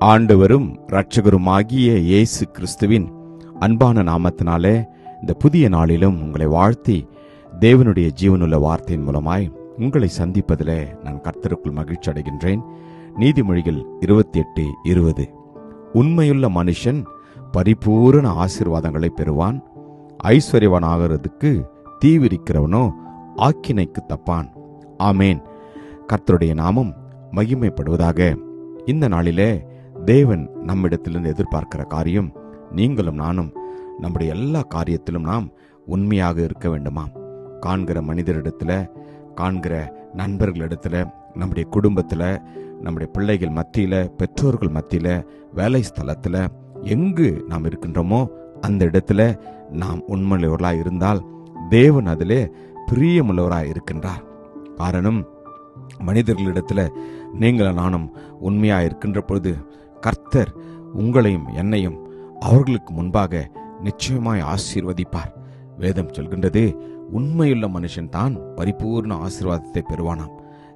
ஆண்டவரும் இரட்சகருமாகிய இயேசு கிறிஸ்துவின் அன்பான நாமத்தினாலே இந்த புதிய நாளிலும் உங்களை வாழ்த்தி தேவனுடைய ஜீவனுள்ள வார்த்தையின் மூலமாய் உங்களை சந்திப்பதிலே நான் கர்த்தருக்குள் மகிழ்ச்சி அடைகின்றேன். நீதிமொழிகள் இருபத்தி எட்டு இருபது. உண்மையுள்ள மனுஷன் பரிபூரண ஆசீர்வாதங்களை பெறுவான். ஐஸ்வர்யவானாகிறதுக்கு தீவிரிக்கிறவனோ ஆக்கினைக்கு தப்பான். ஆமேன். கர்த்தருடைய நாமம் மகிமைப்படுவதாக. இந்த நாளிலே தேவன் நம்மிடத்திலிருந்து எதிர்பார்க்கிற காரியம் நீங்களும் நானும் நம்முடைய எல்லா காரியத்திலும் நாம் உண்மையாக இருக்க வேண்டுமாம் காண்கிற மனிதரிடத்தில் காண்கிற நண்பர்களிடத்தில் நம்முடைய குடும்பத்தில் நம்முடைய பிள்ளைகள் மத்தியில் பெற்றோர்கள் மத்தியில் வேலை ஸ்தலத்தில் எங்கு நாம் இருக்கின்றோமோ அந்த இடத்துல நாம் உண்மையுள்ளவர்களாக இருந்தால் தேவன் அதிலே பிரியமுள்ளவராக இருக்கின்றார். காரணம் மனிதர்களிடத்தில் நீங்கள் நானும் உண்மையாக இருக்கின்ற பொழுது கர்த்தர் உங்களையும் என்னையும் அவர்களுக்கு முன்பாக நிச்சயமாய் ஆசீர்வதிப்பார். வேதம் சொல்கின்றது உண்மையுள்ள மனுஷன் தான் பரிபூர்ண ஆசீர்வாதத்தை பெறுவானாம்.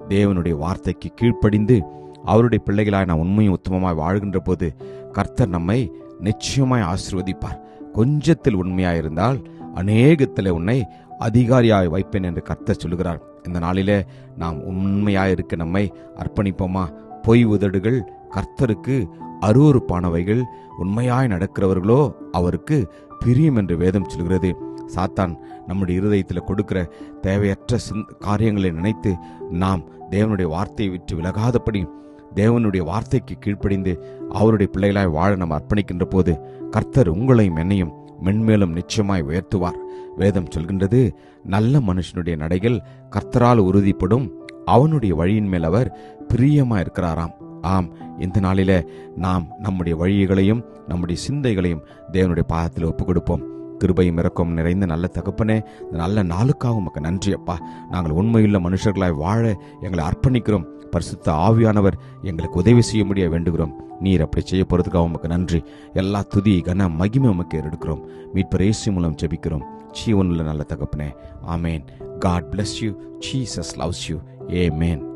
தேவனுடைய வார்த்தைக்கு கீழ்ப்படிந்து அவருடைய பிள்ளைகளாய் நாம் உண்மையும் உத்தமமாய் வாழ்கின்ற போது கர்த்தர் நம்மை நிச்சயமாய் ஆசீர்வதிப்பார். கொஞ்சத்தில் உண்மையாய் இருந்தால் அநேகத்தில் உன்னை அதிகாரியாய் வைப்பேன் என்று கர்த்தர் சொல்லுகிறார். இந்த நாளிலே நாம் உண்மையாய் இருக்க நம்மை அர்ப்பணிப்போமா? பொய் உதடுகள் கர்த்தருக்கு அருவறுப்பானவைகள் உண்மையாய் நடக்கிறவர்களோ அவருக்கு பிரியம் என்று வேதம் சொல்கிறது. சாத்தான் நம்முடைய இருதயத்தில் கொடுக்கிற தேவையற்ற காரியங்களை நினைத்து நாம் தேவனுடைய வார்த்தையை விட்டு விலகாதபடி தேவனுடைய வார்த்தைக்கு கீழ்ப்படிந்து அவருடைய பிள்ளைகளாய் வாழ நாம் அர்ப்பணிக்கின்ற போது கர்த்தர் உங்களையும் என்னையும் மென்மேலும் நிச்சயமாய் உயர்த்துவார். வேதம் சொல்கின்றது நல்ல மனுஷனுடைய நடைகள் கர்த்தரால் உறுதிப்படும் அவனுடைய வழியின் மேல் அவர் பிரியமா இருக்கிறாராம் ஆம் இந்த நாளில நாம் நம்முடைய வழிகளையும் நம்முடைய சிந்தைகளையும் தேவனுடைய பாதத்தில் ஒப்புக் கொடுப்போம் கிருபையும் இறக்கம் நிறைந்த நல்ல தகப்பனே நல்ல நாளுக்காக உமக்கு நன்றி அப்பா. நாங்கள் உண்மையுள்ள மனுஷர்களாய் வாழ எங்களை அர்ப்பணிக்கிறோம். பரிசுத்த ஆவியானவர் எங்களுக்கு உதவி செய்ய முடிய வேண்டுகிறோம். நீர் அப்படி செய்ய போகிறதுக்காகவும் உமக்கு நன்றி. எல்லா துதி கன மகிமை உமக்கு எடுக்கிறோம் மீட்பர் இயேசு மூலம் ஜெபிக்கிறோம். ஜீவனுள்ள நல்ல தகப்பனே ஆமேன். God bless you Jesus loves you Amen.